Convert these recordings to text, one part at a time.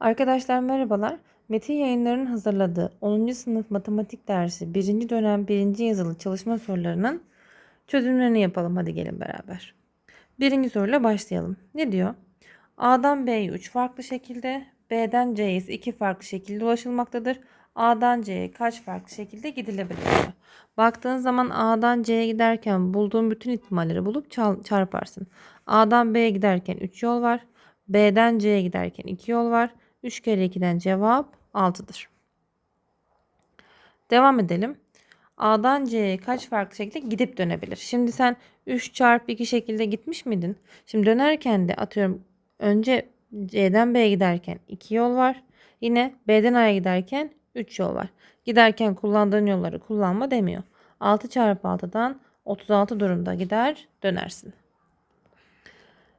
Arkadaşlar merhabalar. Metin Yayınları'nın hazırladığı 10. sınıf matematik dersi 1. dönem 1. yazılı çalışma sorularının çözümlerini yapalım. Hadi gelin beraber. Birinci soruyla başlayalım. Ne diyor? A'dan B'ye 3 farklı şekilde, B'den C'ye ise 2 farklı şekilde ulaşılmaktadır. A'dan C'ye kaç farklı şekilde gidilebilir. Baktığın zaman A'dan C'ye giderken bulduğun bütün ihtimalleri bulup çarparsın. A'dan B'ye giderken 3 yol var. B'den C'ye giderken 2 yol var. 3 kere 2'den cevap 6'dır. Devam edelim. A'dan C'ye kaç farklı şekilde gidip dönebilir? Şimdi sen 3 çarpı 2 şekilde gitmiş miydin? Şimdi dönerken de atıyorum önce C'den B'ye giderken 2 yol var. Yine B'den A'ya giderken 3 yol var. Giderken kullandığın yolları kullanma demiyor. 6 çarpı 6'dan 36 durumda gider dönersin.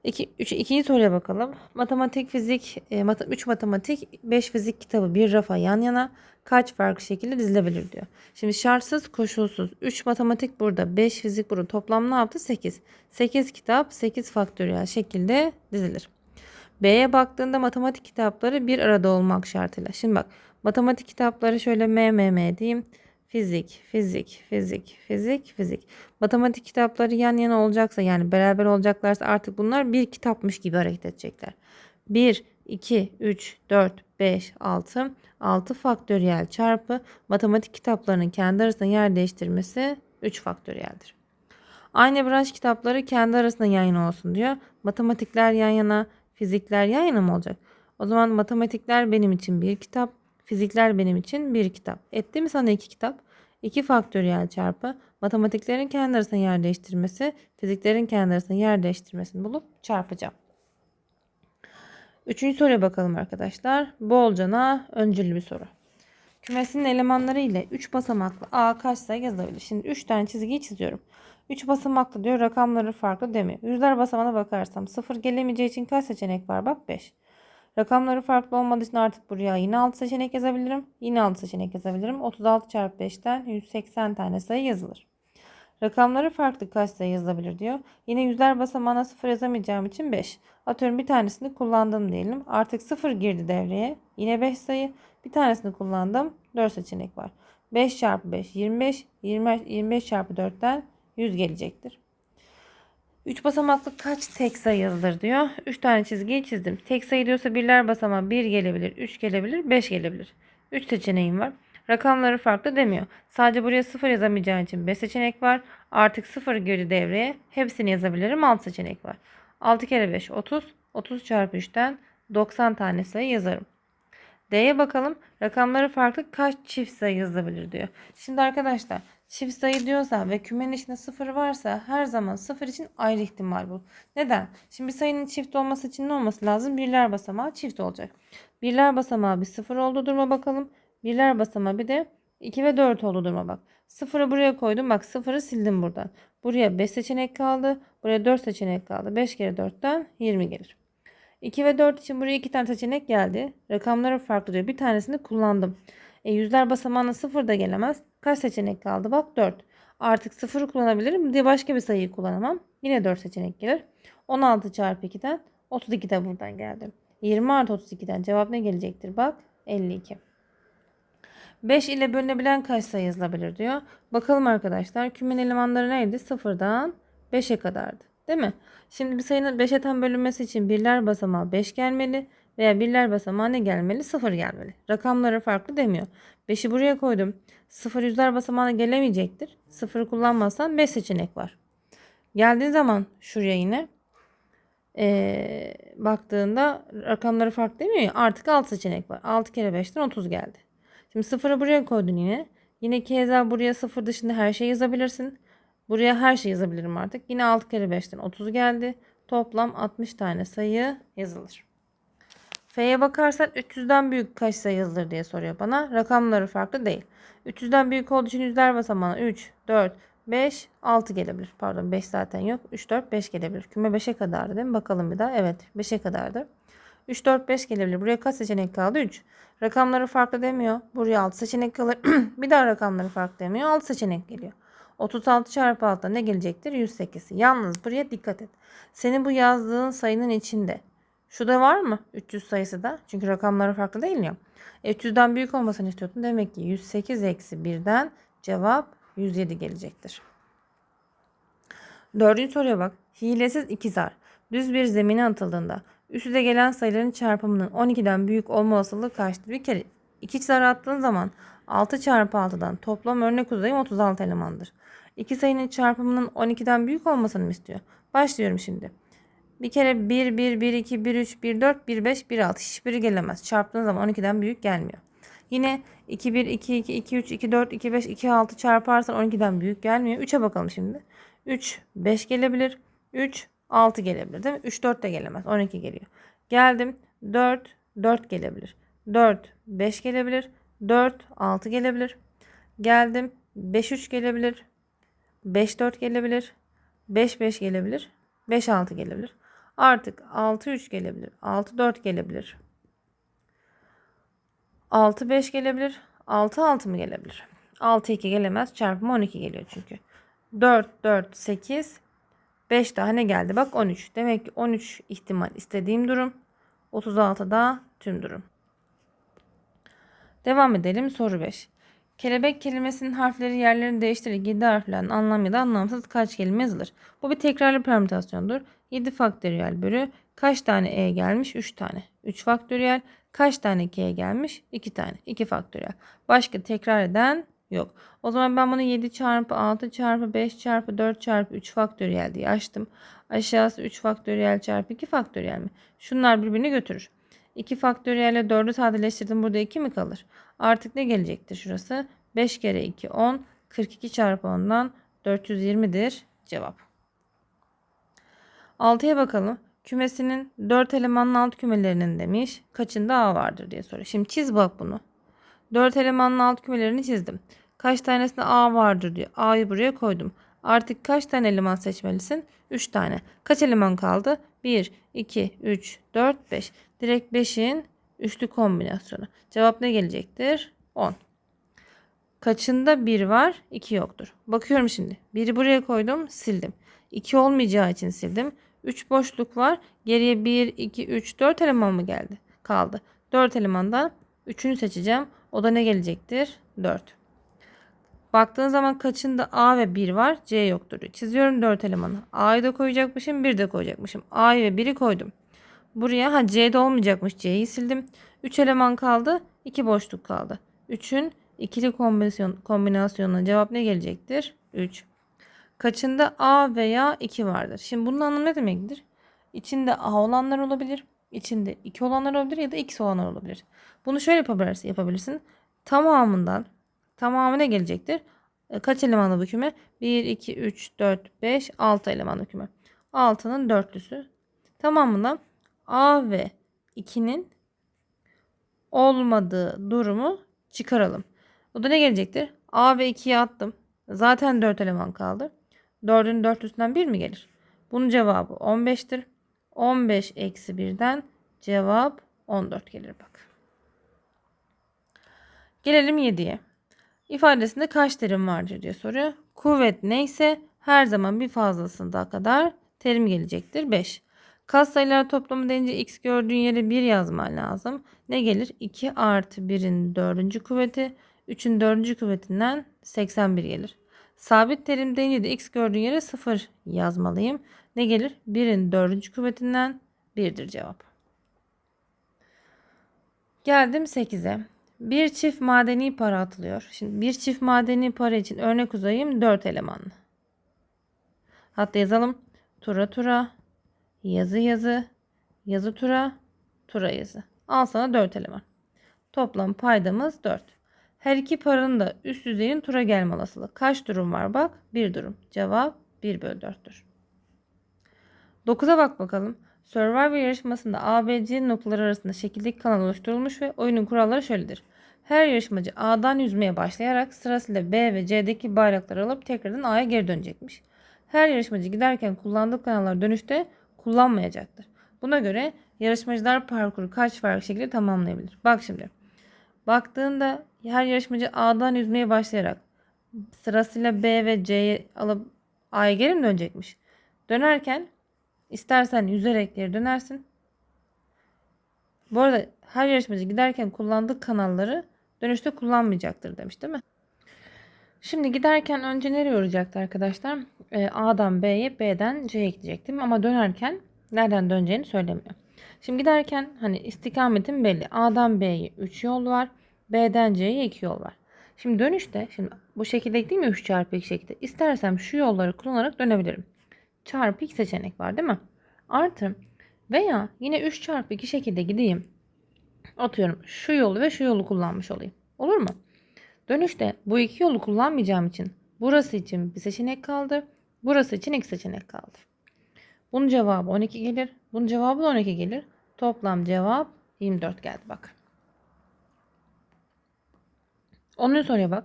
İki, üç, ikinci soruya bakalım. Matematik, fizik, 3 matematik, 5 fizik kitabı bir rafa yan yana kaç farklı şekilde dizilebilir diyor. Şimdi şartsız, koşulsuz. 3 matematik burada, 5 fizik burada. Toplam ne yaptı? 8. 8 kitap, 8 faktöriyel şekilde dizilir. B'ye baktığında matematik kitapları bir arada olmak şartıyla. Şimdi bak matematik kitapları şöyle M, M, M diyeyim. Fizik, fizik, fizik, fizik, fizik. Matematik kitapları yan yana olacaksa yani beraber olacaklarsa artık bunlar bir kitapmış gibi hareket edecekler. 1, 2, 3, 4, 5, 6. 6 faktöriyel çarpı matematik kitaplarının kendi arasında yer değiştirmesi 3 faktöriyeldir. Aynı branş kitapları kendi arasında yan yana olsun diyor. Matematikler yan yana, fizikler yan yana mı olacak? O zaman matematikler benim için bir kitap, fizikler benim için bir kitap. Etti mi sana iki kitap? 2 faktöriyel çarpı matematiklerin kendi arasında yer değiştirmesi, fiziklerin kendi arasında yer değiştirmesini bulup çarpacağım. Üçüncü soruya bakalım arkadaşlar. Bolcana öncüllü bir soru. Kümesinin elemanları ile 3 basamaklı A kaç sayı yazılabilir? Şimdi 3 tane çizgiyi çiziyorum. 3 basamaklı diyor rakamları farklı demiyor. Yüzler basamağına bakarsam 0 gelemeyeceği için kaç seçenek var? Bak 5. Rakamları farklı olmadığı için artık buraya yine 6 seçenek yazabilirim. Yine 6 seçenek yazabilirim. 36 çarpı 5'ten 180 tane sayı yazılır. Rakamları farklı kaç sayı yazılabilir diyor. Yine yüzler basamağına 0 yazamayacağım için 5. Atıyorum bir tanesini kullandım diyelim. Artık 0 girdi devreye. Yine 5 sayı. Bir tanesini kullandım. 4 seçenek var. 5 çarpı 5 25. 20, 25 çarpı 4'ten 100 gelecektir. 3 basamaklı kaç tek sayı yazılır diyor. 3 tane çizgiyi çizdim. Tek sayı diyorsa birler basamağı 1 gelebilir, 3 gelebilir, 5 gelebilir. 3 seçeneğim var. Rakamları farklı demiyor. Sadece buraya 0 yazamayacağım için 5 seçenek var. Artık 0 girdi devreye. Hepsini yazabilirim. 6 seçenek var. 6 kere 5 30. 30 çarpı 3'ten 90 tane sayı yazarım. D'ye bakalım. Rakamları farklı kaç çift sayı yazılabilir diyor. Şimdi arkadaşlar çift sayı diyorsa ve kümenin içinde sıfır varsa her zaman sıfır için ayrı ihtimal bul. Neden? Şimdi bir sayının çift olması için ne olması lazım? Birler basamağı çift olacak. Birler basamağı bir sıfır oldu durma bakalım. Birler basamağı bir de 2 ve 4 oldu durma bak. Sıfırı buraya koydum. Bak sıfırı sildim buradan. Buraya 5 seçenek kaldı. Buraya 4 seçenek kaldı. 5 kere 4'ten 20 gelir. 2 ve 4 için buraya 2 tane seçenek geldi. Rakamları farklı diyor. Bir tanesini kullandım. E, yüzler basamağına 0 da gelemez. Kaç seçenek kaldı? Bak 4. Artık 0'ı kullanabilirim diye başka bir sayıyı kullanamam. Yine 4 seçenek gelir. 16 çarpı 2'den 32 de buradan geldi. 20 artı 32'den cevap ne gelecektir? Bak 52. 5 ile bölünebilen kaç sayı yazılabilir diyor. Bakalım arkadaşlar. Kümenin elemanları neydi? 0'dan 5'e kadardı. Değil mi? Şimdi bir sayının 5'e tam bölünmesi için birler basamağı 5 gelmeli veya birler basamağı ne gelmeli? 0 gelmeli. Rakamları farklı demiyor. 5'i buraya koydum. 0 yüzler basamağına gelemeyecektir. 0'ı kullanmazsan 5 seçenek var. Geldiğin zaman şuraya yine ee, baktığında rakamları farklı demiyor ya. Artık 6 seçenek var. 6 kere 5'ten 30 geldi. Şimdi 0'ı buraya koydun yine. Yine keza buraya 0 dışında her şey yazabilirsin. Buraya her şey yazabilirim artık. Yine 6 kere 5'ten 30 geldi. Toplam 60 tane sayı yazılır. F'ye bakarsan 300'den büyük kaç sayı yazılır diye soruyor bana. Rakamları farklı değil. 300'den büyük olduğu için yüzler basamağına 3, 4, 5, 6 gelebilir. Pardon 5 zaten yok. 3, 4, 5 gelebilir. Küme 5'e kadardı değil mi? Bakalım bir daha. Evet 5'e kadardı. 3, 4, 5 gelebilir. Buraya kaç seçenek kaldı? 3. Rakamları farklı demiyor. Buraya 6 seçenek kalır. bir daha rakamları farklı demiyor. 6 seçenek geliyor. 36 çarpı 6'da ne gelecektir? 108. Yalnız buraya dikkat et. Senin bu yazdığın sayının içinde Şu da var mı? 300 sayısı da. Çünkü rakamları farklı değil ya. E, 300'den büyük olmasını istiyordun. Demek ki 108 eksi 1'den cevap 107 gelecektir. Dördüncü soruya bak. Hilesiz ikizar. Düz bir zemine atıldığında üst üste gelen sayıların çarpımının 12'den büyük olma olasılığı kaçtır? Bir kere iki çizara attığın zaman 6 çarpı 6'dan toplam örnek uzayım 36 elemandır. İki sayının çarpımının 12'den büyük olmasını mı istiyor? Başlıyorum şimdi. Bir kere 1, 1, 1, 2, 1, 3, 1, 4, 1, 5, 1, 6 hiçbiri gelemez. Çarptığın zaman 12'den büyük gelmiyor. Yine 2, 1, 2, 2, 2, 3, 2, 4, 2, 5, 2, 6 çarparsan 12'den büyük gelmiyor. 3'e bakalım şimdi. 3, 5 gelebilir. 3, 6 gelebilir değil mi? 3, 4 de gelemez. 12 geliyor. Geldim. 4, 4 gelebilir. 4, 5 gelebilir. 4, 6 gelebilir. Geldim. 5, 3 gelebilir. 5, 4 gelebilir. 5, 5 gelebilir. 5, 6 gelebilir. Artık 6, 3 gelebilir. 6, 4 gelebilir. 6, 5 gelebilir. 6, 6 mı gelebilir? 6, 2 gelemez. Çarpımı 12 geliyor çünkü. 4, 4, 8, 5 daha ne geldi? Bak 13. Demek ki 13 ihtimal istediğim durum. 36 da tüm durum. Devam edelim. Soru 5. Kelebek kelimesinin harfleri yerlerini değiştirerek 7 harflerin anlam ya da anlamsız kaç kelime yazılır? Bu bir tekrarlı permütasyondur. 7 faktöriyel bölü kaç tane e gelmiş? 3 tane. 3 faktöriyel kaç tane k gelmiş? 2 tane. 2 faktöriyel. Başka tekrar eden yok. O zaman ben bunu 7 çarpı 6 çarpı 5 çarpı 4 çarpı 3 faktöriyel diye açtım. Aşağısı 3 faktöriyel çarpı 2 faktöriyel mi? Şunlar birbirini götürür. 2 faktöriyel ile 4'ü sadeleştirdim. Burada 2 mi kalır? Artık ne gelecektir şurası? 5 kere 2 10. 42 çarpı 10'dan 420'dir cevap. 6'ya bakalım. Kümesinin 4 elemanlı alt kümelerinin demiş. Kaçında A vardır diye soruyor. Şimdi çiz bak bunu. 4 elemanlı alt kümelerini çizdim. Kaç tanesinde A vardır diyor. A'yı buraya koydum. Artık kaç tane eleman seçmelisin? 3 tane. Kaç eleman kaldı? 1, 2, 3, 4, 5. Direkt 5'in üçlü kombinasyonu. Cevap ne gelecektir? 10. Kaçında 1 var? 2 yoktur. Bakıyorum şimdi. 1'i buraya koydum, sildim. 2 olmayacağı için sildim. 3 boşluk var. Geriye 1, 2, 3, 4 eleman mı geldi? Kaldı. 4 elemandan 3'ünü seçeceğim. O da ne gelecektir? 4. Baktığın zaman kaçında A ve 1 var? C yoktur. Çiziyorum 4 elemanı. A'yı da koyacakmışım, 1 de koyacakmışım. A'yı ve 1'i koydum. Buraya ha C'de olmayacakmış. C'yi sildim. 3 eleman kaldı. 2 boşluk kaldı. 3'ün ikili kombinasyon, kombinasyonuna cevap ne gelecektir? 3. Kaçında A veya 2 vardır? Şimdi bunun anlamı ne demektir? İçinde A olanlar olabilir. içinde 2 olanlar olabilir ya da X olanlar olabilir. Bunu şöyle yapabilirsin. Tamamından tamamı ne gelecektir? E, kaç elemanlı bu küme? 1, 2, 3, 4, 5, 6 elemanlı küme. 6'nın dörtlüsü. Tamamından A ve 2'nin olmadığı durumu çıkaralım. O da ne gelecektir? A ve 2'ye attım. Zaten 4 eleman kaldı. 4'ün 4 üstünden 1 mi gelir? Bunun cevabı 15'tir. 15 eksi 1'den cevap 14 gelir bak. Gelelim 7'ye. İfadesinde kaç terim vardır diye soruyor. Kuvvet neyse her zaman bir fazlasında kadar terim gelecektir. 5. Kas sayılar toplamı deyince x gördüğün yere 1 yazman lazım. Ne gelir? 2 artı 1'in 4. kuvveti 3'ün 4. kuvvetinden 81 gelir. Sabit terim deyince de x gördüğün yere 0 yazmalıyım. Ne gelir? 1'in 4. kuvvetinden 1'dir cevap. Geldim 8'e. Bir çift madeni para atılıyor. Şimdi bir çift madeni para için örnek uzayım 4 elemanlı. Hatta yazalım. Tura tura, yazı yazı, yazı tura, tura yazı. Al sana 4 eleman. Toplam paydamız 4. Her iki paranın da üst düzeyin tura gelme olasılığı. Kaç durum var bak? Bir durum. Cevap 1 bölü 4'tür. 9'a bak bakalım. Survivor yarışmasında A, B, C noktaları arasında şekildeki kanal oluşturulmuş ve oyunun kuralları şöyledir. Her yarışmacı A'dan yüzmeye başlayarak sırasıyla B ve C'deki bayrakları alıp tekrardan A'ya geri dönecekmiş. Her yarışmacı giderken kullandığı kanallar dönüşte kullanmayacaktır. Buna göre yarışmacılar parkuru kaç farklı şekilde tamamlayabilir? Bak şimdi. Baktığında her yarışmacı A'dan yüzmeye başlayarak sırasıyla B ve C'yi alıp A'ya geri mi dönecekmiş? Dönerken istersen yüzerek geri dönersin. Bu arada her yarışmacı giderken kullandığı kanalları dönüşte kullanmayacaktır demiş değil mi? Şimdi giderken önce nereye uğrayacaktı arkadaşlar? Ee, A'dan B'ye, B'den C'ye gidecektim. Ama dönerken nereden döneceğini söylemiyor. Şimdi giderken hani istikametin belli. A'dan B'ye 3 yol var. B'den C'ye 2 yol var. Şimdi dönüşte şimdi bu şekilde gideyim mi 3 çarpı 2 şekilde. İstersem şu yolları kullanarak dönebilirim. Çarpı 2 seçenek var değil mi? Artı veya yine 3 çarpı 2 şekilde gideyim. Atıyorum şu yolu ve şu yolu kullanmış olayım. Olur mu? Dönüşte bu iki yolu kullanmayacağım için burası için bir seçenek kaldı. Burası için iki seçenek kaldı. Bunun cevabı 12 gelir. Bunun cevabı da 12 gelir. Toplam cevap 24 geldi bak. 10. soruya bak.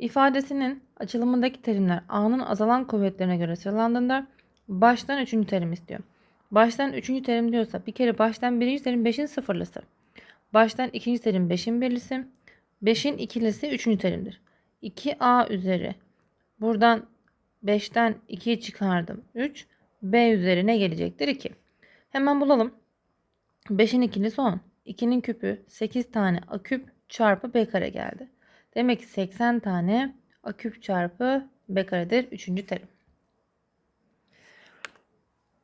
İfadesinin açılımındaki terimler A'nın azalan kuvvetlerine göre sıralandığında baştan 3. terim istiyor. Baştan 3. terim diyorsa bir kere baştan 1. terim 5'in sıfırlısı. Baştan 2. terim 5'in birlisi. 5'in ikilisi 3. terimdir. 2A üzeri. Buradan 5'ten 2'yi çıkardım. 3. B üzerine gelecektir 2. Hemen bulalım. 5'in ikilisi 10. 2'nin küpü 8 tane A küp çarpı B kare geldi. Demek ki 80 tane A küp çarpı B karedir 3. terim.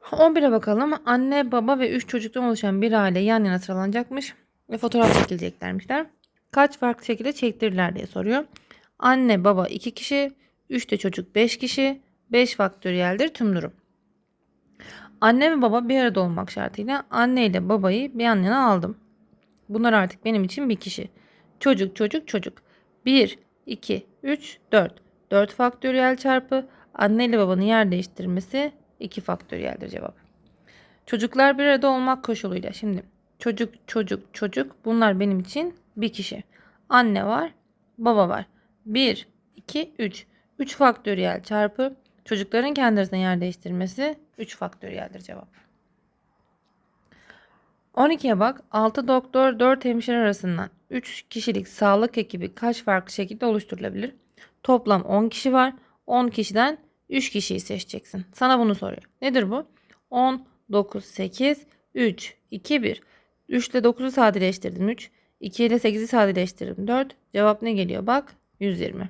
11'e bakalım. Anne, baba ve 3 çocuktan oluşan bir aile yan yana sıralanacakmış ve fotoğraf çekileceklermişler. Kaç farklı şekilde çektirirler diye soruyor. Anne, baba 2 kişi, 3 de çocuk 5 kişi, 5 faktöriyeldir tüm durum. Anne ve baba bir arada olmak şartıyla anne ile babayı bir yan yana aldım. Bunlar artık benim için bir kişi. Çocuk, çocuk, çocuk. 1, 2, 3, 4. 4 faktöriyel çarpı anne ile babanın yer değiştirmesi 2 faktöriyeldir cevap. Çocuklar bir arada olmak koşuluyla. Şimdi çocuk, çocuk, çocuk bunlar benim için bir kişi. Anne var, baba var. 1, 2, 3. 3 faktöriyel çarpı çocukların kendi arasında yer değiştirmesi 3 faktöriyeldir cevap. 12'ye bak. 6 doktor 4 hemşire arasından 3 kişilik sağlık ekibi kaç farklı şekilde oluşturulabilir? Toplam 10 kişi var. 10 kişiden 3 kişiyi seçeceksin. Sana bunu soruyor. Nedir bu? 10, 9, 8, 3, 2, 1. 3 ile 9'u sadeleştirdim 3. 2 ile 8'i sadeleştirdim 4. Cevap ne geliyor? Bak 120.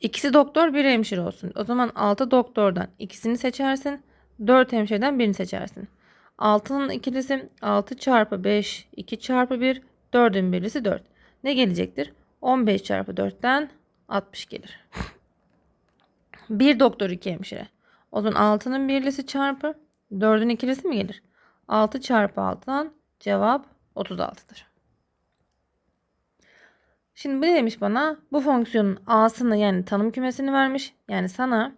İkisi doktor bir hemşire olsun. O zaman 6 doktordan ikisini seçersin. 4 hemşireden birini seçersin. 6'nın ikilisi 6 çarpı 5, 2 çarpı 1, 4'ün birlisi 4. Ne gelecektir? 15 çarpı 4'ten 60 gelir. 1 doktor 2 hemşire. O zaman 6'nın birlisi çarpı 4'ün ikilisi mi gelir? 6 çarpı 6'dan cevap 36'dır. Şimdi bu demiş bana? Bu fonksiyonun A'sını yani tanım kümesini vermiş. Yani sana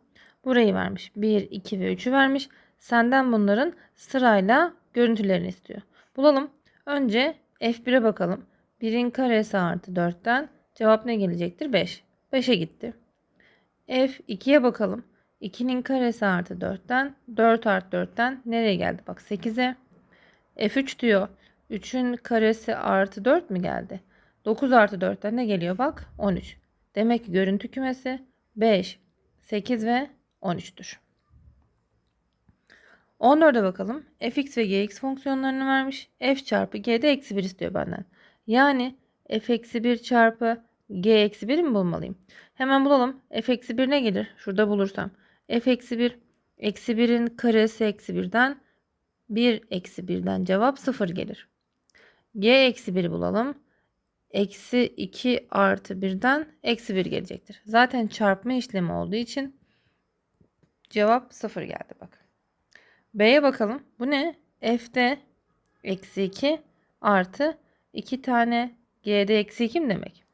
burayı vermiş. 1, 2 ve 3'ü vermiş. Senden bunların sırayla görüntülerini istiyor. Bulalım. Önce F1'e bakalım. 1'in karesi artı 4'ten cevap ne gelecektir? 5. 5'e gitti. F2'ye bakalım. 2'nin karesi artı 4'ten 4 artı 4'ten nereye geldi? Bak 8'e. F3 diyor. 3'ün karesi artı 4 mü geldi? 9 artı 4'ten ne geliyor? Bak 13. Demek ki görüntü kümesi 5, 8 ve 13'tür. 14'e bakalım. fx ve gx fonksiyonlarını vermiş. f çarpı g'de eksi 1 istiyor benden. Yani f eksi 1 çarpı g eksi 1 mi bulmalıyım? Hemen bulalım. f eksi 1 ne gelir? Şurada bulursam. f eksi 1 eksi 1'in karesi eksi 1'den 1 eksi 1'den cevap 0 gelir. g eksi 1'i bulalım. Eksi 2 artı 1'den eksi 1 gelecektir. Zaten çarpma işlemi olduğu için cevap 0 geldi bak. B'ye bakalım. Bu ne? F'de eksi 2 artı 2 tane G'de eksi 2 mi demek?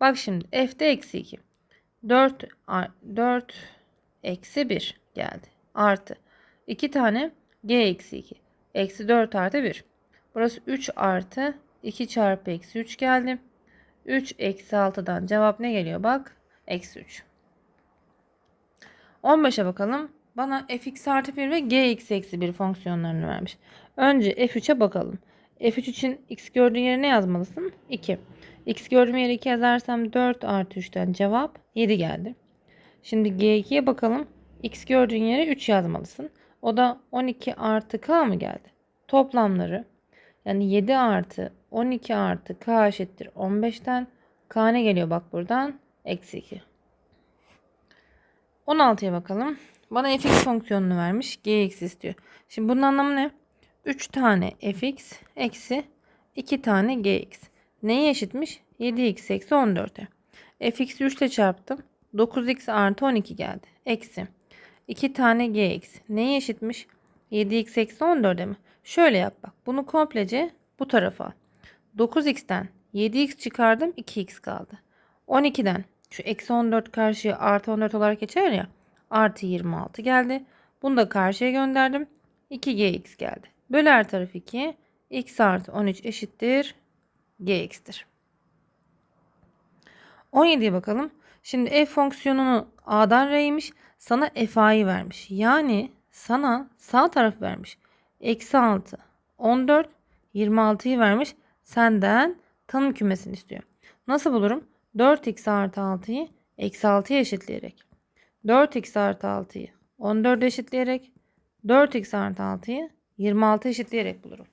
Bak şimdi F'de eksi 2. 4, 4 eksi 1 geldi. Artı 2 tane G eksi 2. Eksi 4 artı 1. Burası 3 artı 2 çarpı eksi 3 geldi. 3 eksi 6'dan cevap ne geliyor? Bak eksi 3. 15'e bakalım. Bana fx artı 1 ve gx eksi 1 fonksiyonlarını vermiş. Önce f3'e bakalım. f3 için x gördüğün yere ne yazmalısın? 2. x gördüğüm yere 2 yazarsam 4 artı 3'ten cevap 7 geldi. Şimdi g2'ye bakalım. x gördüğün yere 3 yazmalısın. O da 12 artı k mı geldi? Toplamları Yani 7 artı 12 artı k eşittir 15'ten. K ne geliyor bak buradan? Eksi 2. 16'ya bakalım. Bana fx fonksiyonunu vermiş. gx istiyor. Şimdi bunun anlamı ne? 3 tane fx eksi 2 tane gx. Neye eşitmiş? 7x eksi 14'e. fx'i 3 ile çarptım. 9x artı 12 geldi. Eksi. 2 tane gx. Neye eşitmiş? 7x eksi 14'e mi? Şöyle yap bak. Bunu komplece bu tarafa. al. 9x'ten 7x çıkardım 2x kaldı. 12'den şu eksi 14 karşıya artı 14 olarak geçer ya. Artı 26 geldi. Bunu da karşıya gönderdim. 2gx geldi. Böl her taraf 2. x artı 13 eşittir. gx'tir. 17'ye bakalım. Şimdi f fonksiyonunu a'dan r'ymiş. Sana fa'yı vermiş. Yani sana sağ taraf vermiş. Eksi 6, 14, 26'yı vermiş. Senden tanım kümesini istiyor. Nasıl bulurum? 4x artı 6'yı eksi 6'ya eşitleyerek. 4x artı 6'yı 14 eşitleyerek. 4x artı 6'yı 26 eşitleyerek bulurum.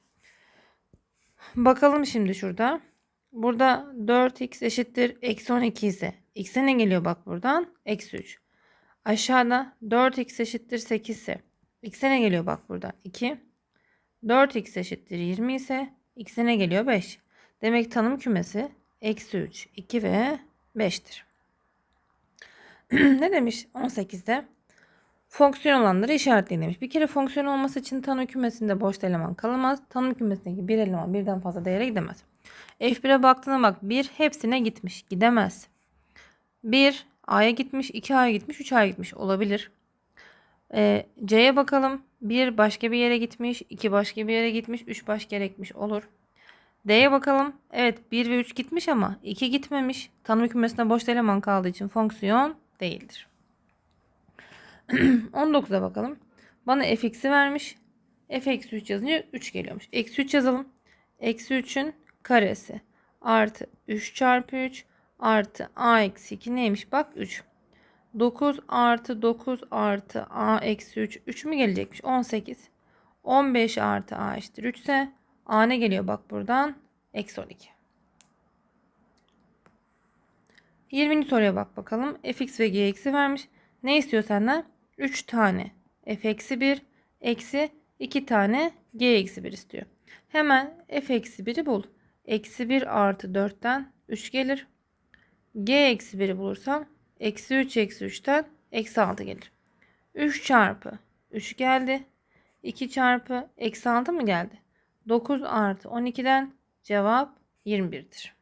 Bakalım şimdi şurada. Burada 4x eşittir eksi 12 ise x'e ne geliyor bak buradan? Eksi 3. Aşağıda 4x eşittir 8 ise x'e ne geliyor bak buradan? 2. 4x eşittir 20 ise x'e ne geliyor? 5. Demek tanım kümesi eksi 3, 2 ve 5'tir. ne demiş 18'de? Fonksiyon olanları işaretleyin demiş. Bir kere fonksiyon olması için tanım kümesinde boş eleman kalamaz. Tanım kümesindeki bir eleman birden fazla değere gidemez. F1'e baktığına bak 1 hepsine gitmiş. Gidemez. 1 A'ya gitmiş, 2 A'ya gitmiş, 3 A'ya gitmiş. Olabilir. Ee, C'ye bakalım. 1 başka bir yere gitmiş, 2 başka bir yere gitmiş, 3 başka yere gitmiş. Olur. D'ye bakalım. Evet 1 ve 3 gitmiş ama 2 gitmemiş. Tanım kümesinde boş eleman kaldığı için fonksiyon değildir. 19'a bakalım. Bana fx'i vermiş. f eksi 3 yazınca 3 geliyormuş. Eksi 3 yazalım. Eksi 3'ün karesi artı 3 çarpı 3 artı a eksi 2 neymiş? Bak 3. 9 artı 9 artı a eksi 3. 3 mü gelecekmiş? 18. 15 artı a eşittir 3 ise a ne geliyor bak buradan? Eksi 12. 20. soruya bak bakalım. fx ve gx'i vermiş. Ne istiyor senden? 3 tane f eksi 1 eksi 2 tane g eksi 1 istiyor. Hemen f eksi 1'i bul. Eksi 1 artı 4'ten 3 gelir. g eksi 1'i bulursam eksi 3 eksi 3'ten eksi 6 gelir. 3 çarpı 3 geldi. 2 çarpı eksi 6 mı geldi? 9 artı 12'den cevap 21'dir.